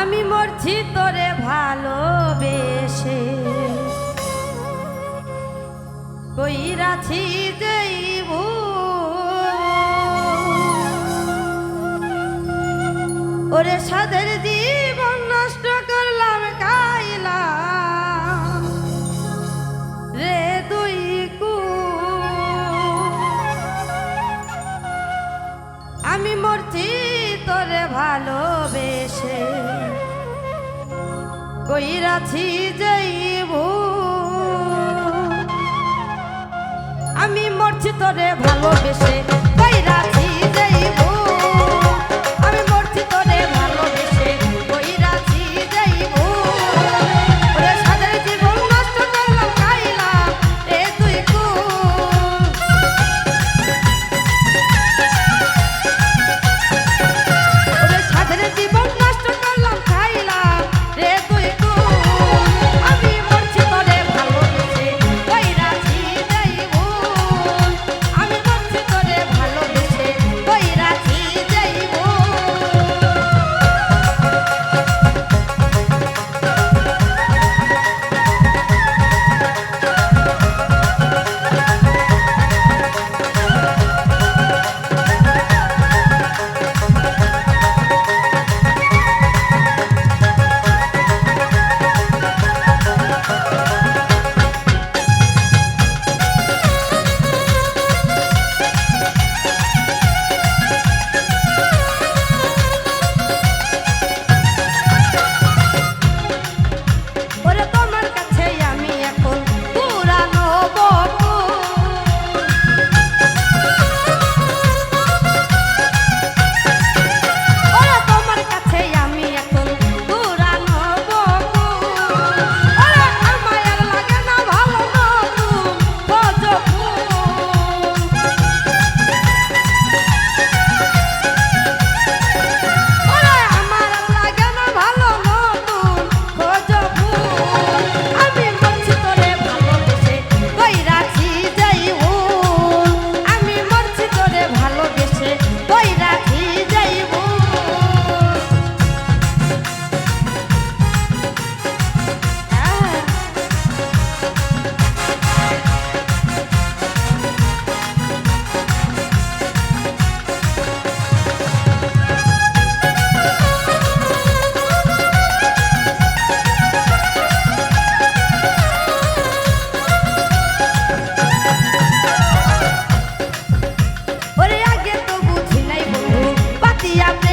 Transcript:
আমি মরছি তোরে ভালোবেসে। কইরাছি যেই ওরে সাদের জীবন নষ্ট করলাম কাইলা। রে দুই কু। আমি মরছি তোরে ভালোবেসে। কইরাছি যাইব আমি মরছি তোরে ভালোবেসে কইরাছি Yeah.